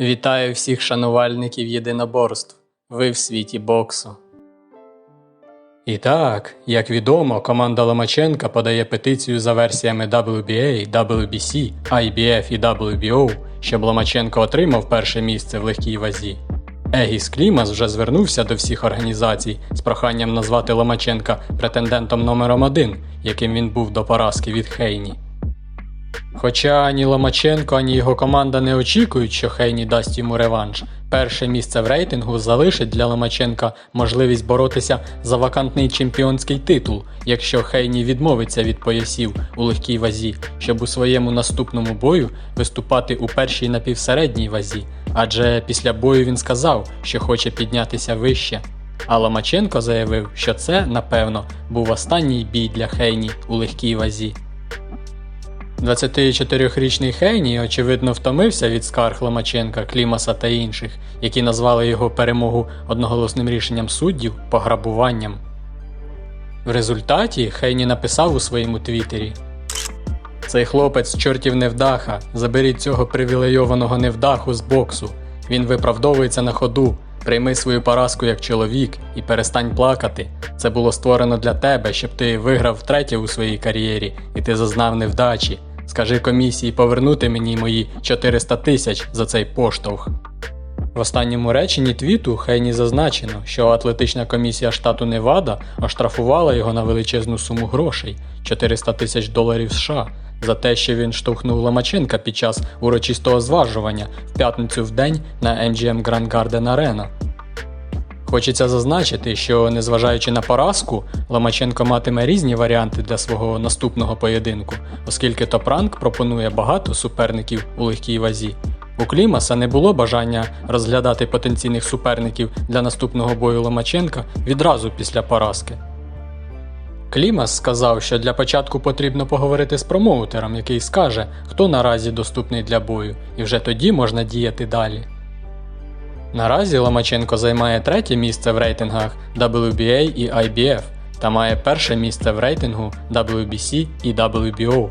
Вітаю всіх шанувальників єдиноборств. Ви в світі боксу. І так, як відомо, команда Ломаченка подає петицію за версіями WBA, WBC, IBF і WBO, щоб Ломаченко отримав перше місце в легкій вазі. Егіс Клімас вже звернувся до всіх організацій з проханням назвати Ломаченка претендентом номером один, яким він був до поразки від Хейні. Хоча ані Ломаченко, ані його команда не очікують, що Хейні дасть йому реванш, перше місце в рейтингу залишить для Ломаченка можливість боротися за вакантний чемпіонський титул, якщо Хейні відмовиться від поясів у легкій вазі, щоб у своєму наступному бою виступати у першій напівсередній вазі, адже після бою він сказав, що хоче піднятися вище. А Ломаченко заявив, що це, напевно, був останній бій для Хейні у легкій вазі. 24-річний Хейні, очевидно, втомився від скарг Ломаченка, Клімаса та інших, які назвали його перемогу одноголосним рішенням суддів пограбуванням. В результаті Хейні написав у своєму твіттері Цей хлопець чортів невдаха, заберіть цього привілейованого невдаху з боксу. Він виправдовується на ходу. Прийми свою поразку як чоловік і перестань плакати. Це було створено для тебе, щоб ти виграв втретє у своїй кар'єрі, і ти зазнав невдачі. Скажи комісії повернути мені мої 400 тисяч за цей поштовх. В останньому реченні твіту Хейні зазначено, що атлетична комісія штату Невада оштрафувала його на величезну суму грошей 400 тисяч доларів США за те, що він штовхнув Ломаченка під час урочистого зважування в п'ятницю в день на MGM Grand Garden Arena. Хочеться зазначити, що незважаючи на поразку, Ломаченко матиме різні варіанти для свого наступного поєдинку, оскільки Топранк пропонує багато суперників у легкій вазі. У Клімаса не було бажання розглядати потенційних суперників для наступного бою Ломаченка відразу після поразки. Клімас сказав, що для початку потрібно поговорити з промоутером, який скаже, хто наразі доступний для бою, і вже тоді можна діяти далі. Наразі Ломаченко займає третє місце в рейтингах WBA і IBF та має перше місце в рейтингу WBC і WBO.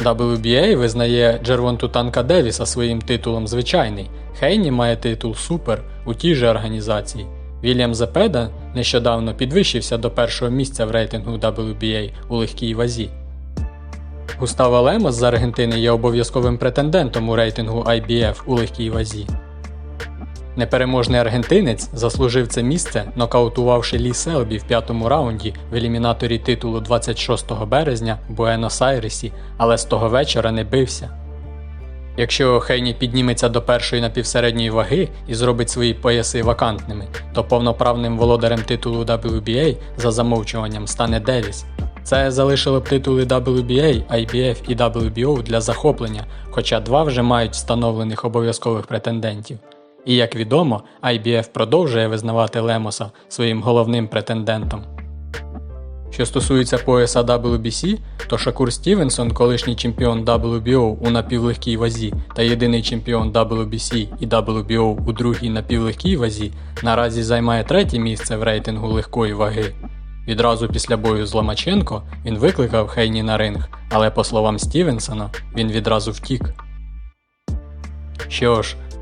WBA визнає Джервонту Танка Девіса своїм титулом звичайний. Хейні має титул Супер у тій же організації. Вільям Зепеда нещодавно підвищився до першого місця в рейтингу WBA у легкій вазі. Густаво Лемос з Аргентини є обов'язковим претендентом у рейтингу IBF у легкій вазі. Непереможний аргентинець заслужив це місце, нокаутувавши Лі Селбі в п'ятому раунді в елімінаторі титулу 26 березня в Буенос-Айресі, але з того вечора не бився. Якщо Хейні підніметься до першої напівсередньої ваги і зробить свої пояси вакантними, то повноправним володарем титулу WBA за замовчуванням стане Девіс. Це залишило б титули WBA, IBF і WBO для захоплення, хоча два вже мають встановлених обов'язкових претендентів. І як відомо, IBF продовжує визнавати Лемоса своїм головним претендентом. Що стосується пояса WBC, то Шакур Стівенсон, колишній чемпіон WBO у напівлегкій вазі та єдиний чемпіон WBC і WBO у другій напівлегкій вазі, наразі займає третє місце в рейтингу легкої ваги. Відразу після бою з Ломаченко він викликав Хейні на ринг, але, по словам Стівенсона, він відразу втік. Що ж,